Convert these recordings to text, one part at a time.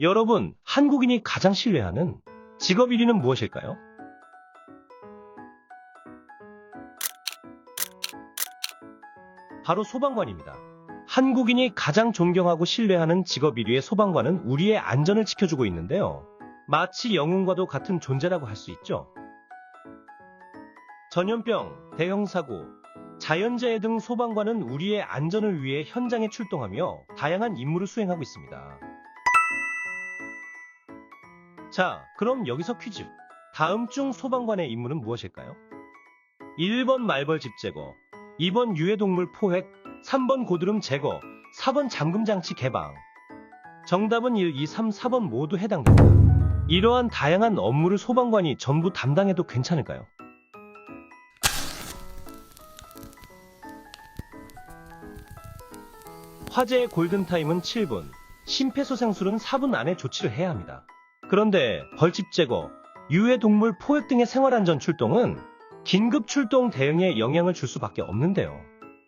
여러분, 한국인이 가장 신뢰하는 직업 1위는 무엇일까요? 바로 소방관입니다. 한국인이 가장 존경하고 신뢰하는 직업 1위의 소방관은 우리의 안전을 지켜주고 있는데요. 마치 영웅과도 같은 존재라고 할 수 있죠. 전염병, 대형사고, 자연재해 등 소방관은 우리의 안전을 위해 현장에 출동하며 다양한 임무를 수행하고 있습니다. 자, 그럼 여기서 퀴즈. 다음 중 소방관의 임무는 무엇일까요? 1번 말벌집 제거, 2번 유해동물 포획, 3번 고드름 제거, 4번 잠금장치 개방. 정답은 1, 2, 3, 4번 모두 해당됩니다. 이러한 다양한 업무를 소방관이 전부 담당해도 괜찮을까요? 화재의 골든타임은 7분, 심폐소생술은 4분 안에 조치를 해야 합니다. 그런데 벌집 제거, 유해동물 포획 등의 생활안전 출동은 긴급 출동 대응에 영향을 줄 수밖에 없는데요.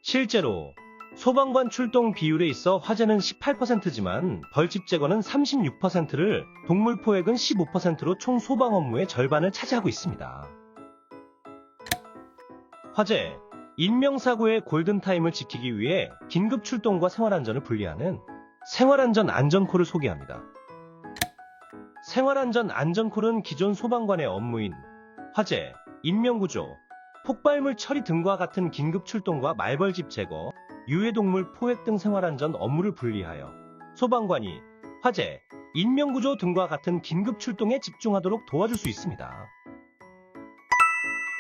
실제로 소방관 출동 비율에 있어 화재는 18%지만 벌집 제거는 36%를 동물 포획은 15%로 총 소방 업무의 절반을 차지하고 있습니다. 화재, 인명사고의 골든타임을 지키기 위해 긴급 출동과 생활안전을 분리하는 생활안전 안전콜을 소개합니다. 생활안전 안전콜은 기존 소방관의 업무인 화재, 인명구조, 폭발물 처리 등과 같은 긴급 출동과 말벌집 제거, 유해동물 포획 등 생활안전 업무를 분리하여 소방관이 화재, 인명구조 등과 같은 긴급 출동에 집중하도록 도와줄 수 있습니다.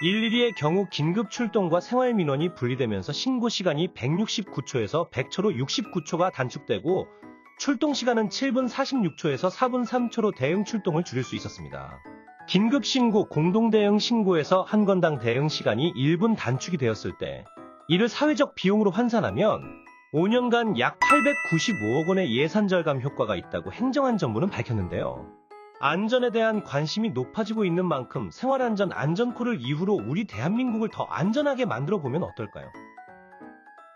112의 경우 긴급 출동과 생활 민원이 분리되면서 신고 시간이 169초에서 100초로 69초가 단축되고 출동 시간은 7분 46초에서 4분 3초로 대응 출동을 줄일 수 있었습니다. 긴급 신고 공동 대응 신고에서 한 건당 대응 시간이 1분 단축이 되었을 때 이를 사회적 비용으로 환산하면 5년간 약 895억 원의 예산 절감 효과가 있다고 행정안전부는 밝혔는데요. 안전에 대한 관심이 높아지고 있는 만큼 생활안전 안전콜을 이후로 우리 대한민국을 더 안전하게 만들어 보면 어떨까요?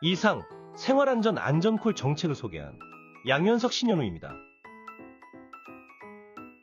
이상 생활안전 안전콜 정책을 소개한 양현석 신현우입니다.